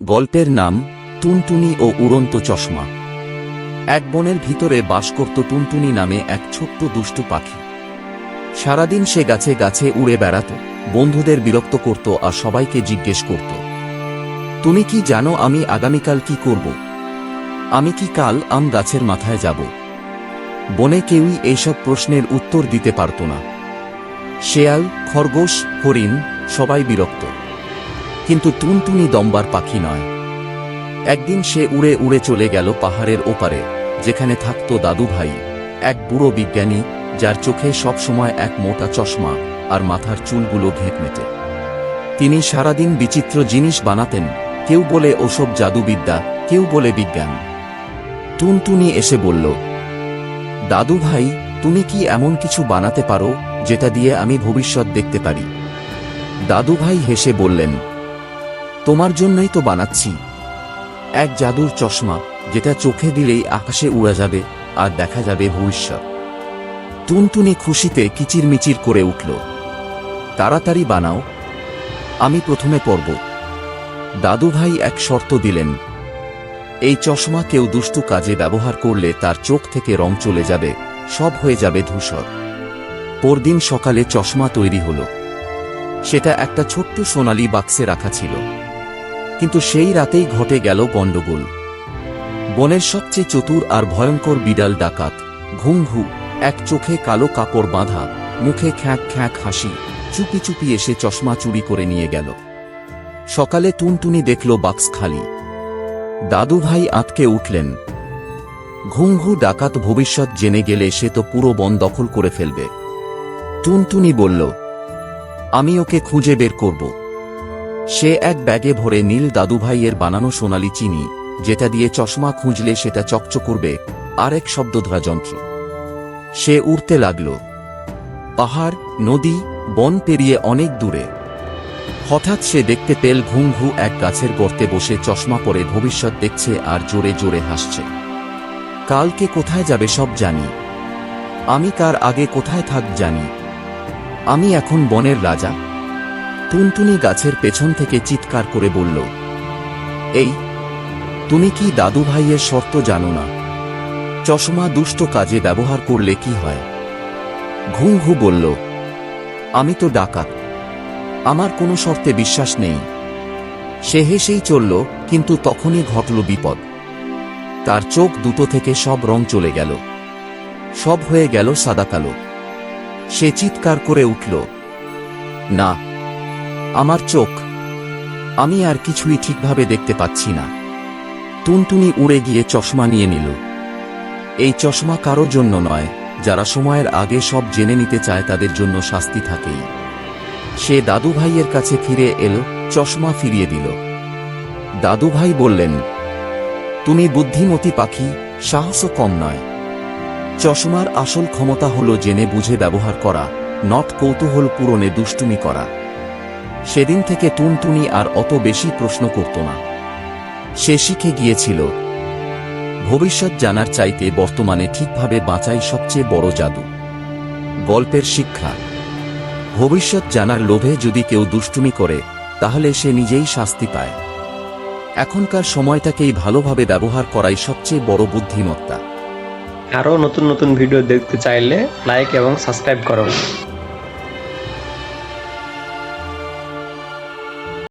গল্পের নাম টুনটুনি ও উড়ন্ত চশমা। এক বনের ভিতরে বাস করত টুনটুনি নামে এক ছোট্ট দুষ্টু পাখি। সারাদিন সে গাছে গাছে উড়ে বেড়াত, বন্ধুদের বিরক্ত করত আর সবাইকে জিজ্ঞেস করত, তুমি কি জানো আমি আগামীকাল কি করব? আমি কি কাল আম গাছের মাথায় যাব? বনে কেউই এইসব প্রশ্নের উত্তর দিতে পারত না। শেয়াল, খরগোশ, হরিণ সবাই বিরক্ত। কিন্তু টুনটুনি দম্বার পাখি নয়। একদিন সে উড়ে উড়ে চলে গেল পাহাড়ের ওপারে, যেখানে থাকত দাদু ভাই, এক বুড়ো বিজ্ঞানী যার চোখে সবসময় এক মোটা চশমা আর মাথার চুলগুলো ঘেঁটমেটে তিনি সারাদিন বিচিত্র জিনিস বানাতেন, কেউ বলে ওসব জাদুবিদ্যা, কেউ বলে বিজ্ঞান। টুনটুনি এসে বলল, দাদু ভাই, তুমি কি এমন কিছু বানাতে পারো, যেটা দিয়ে আমি ভবিষ্যৎ দেখতে পারি? দাদু ভাই হেসে বললেন তোমার জন্যই তো বানাচ্ছি। এক জাদুর চশমা, যেটা চোখে দিলেই আকাশে উড়া যাবে আর দেখা যাবে ভবিষ্যৎ। টুনটুনি খুশিতে কিচিরমিচির করে উঠল। তাড়াতাড়ি বানাও। আমি প্রথমে পড়ব দাদু ভাই এক শর্ত দিলেন। এই চশমা কেউ দুষ্টু কাজে ব্যবহার করলে তার চোখ থেকে রং চলে যাবে, সব হয়ে যাবে ধূসর। পরদিন সকালে চশমা তৈরি হল। সেটা একটা ছোট্ট সোনালি বাক্সে রাখা ছিল। কিন্তু সেই রাতেই ঘটে গেল গণ্ডগোল। বনের সবচেয়ে চতুর আর ভয়ঙ্কর বিড়াল ডাকাত ঘুম ঘু এক চোখে কালো কাপড় বাঁধা, মুখে খ্যাঁক খ্যাঁক হাসি, চুপি চুপি এসে চশমা চুরি করে নিয়ে গেল। সকালে টুনটুনি দেখল বাক্স খালি। দাদু ভাই আঁতকে উঠলেন। ঘুমঘু ডাকাত ভবিষ্যৎ জেনে গেলে সে তো পুরো বন দখল করে ফেলবে। টুনটুনি বলল, আমি ওকে খুঁজে বের করব। সে এক ব্যাগে ভরে নীল দাদুভাইয়ের বানানো সোনালি চিনি, যেটা দিয়ে চশমা খুঁজলে সেটা চকচক করবে, আর এক শব্দধরা যন্ত্র সে উড়তে লাগল। পাহাড়, নদী, বন পেরিয়ে অনেক দূরে। হঠাৎ সে দেখতে পেল ঘুম ঘু এক গাছের গর্তে বসে চশমা পরে ভবিষ্যৎ দেখছে আর জোরে জোরে হাসছে। কালকে কোথায় যাবে সব জানি। আমি কার আগে কোথায় থাক জানি। আমি এখন বনের রাজা। টুনটুনি গাছের পেছন থেকে চিৎকার করে বলল, এই, তুমি কি দাদু ভাইয়ের শর্ত জানো না? চশমা দুষ্ট কাজে ব্যবহার করলে কি হয়? ঘুম ঘু বলল, আমি তো ডাকাত। আমার কোনো শর্তে বিশ্বাস নেই। সে হেসেই চলল, কিন্তু তখনই ঘটল বিপদ। তার চোখ দুটো থেকে সব রং চলে গেল। সব হয়ে গেল সাদা কালো। সে চিৎকার করে উঠল, না আমার চোখ। আমি আর কিছুই ঠিকভাবে দেখতে পাচ্ছি না। টুনটুনি উড়ে গিয়ে চশমা নিয়ে নিল। এই চশমা কারোর জন্য নয়, যারা সময়ের আগে সব জেনে নিতে চায় তাদের জন্য শাস্তি থাকেই। সে দাদু ভাইয়ের কাছে ফিরে এলো, চশমা ফিরিয়ে দিল। দাদু ভাই বললেন, তুমি বুদ্ধিমতী পাখি, সাহসও কম নয়। চশমার আসল ক্ষমতা হলো জেনে বুঝে ব্যবহার করা, নট কৌতূহল পূরণে দুষ্টুমি করা। সেদিন থেকে টুনটুনি আর অত বেশি প্রশ্ন করত না। সে শিখে গিয়েছিল, ভবিষ্যৎ জানার চাইতে বর্তমানে ঠিকভাবে বাঁচাই সবচেয়ে বড় জাদু। গল্পের শিক্ষা, ভবিষ্যৎ জানার লোভে যদি কেউ দুষ্টুমি করে, তাহলে সে নিজেই শাস্তি পায়। এখনকার সময়টাকেই ভালোভাবে ব্যবহার করাই সবচেয়ে বড় বুদ্ধিমত্তা। আরও নতুন নতুন ভিডিও দেখতে চাইলে লাইক এবং সাবস্ক্রাইব করুন।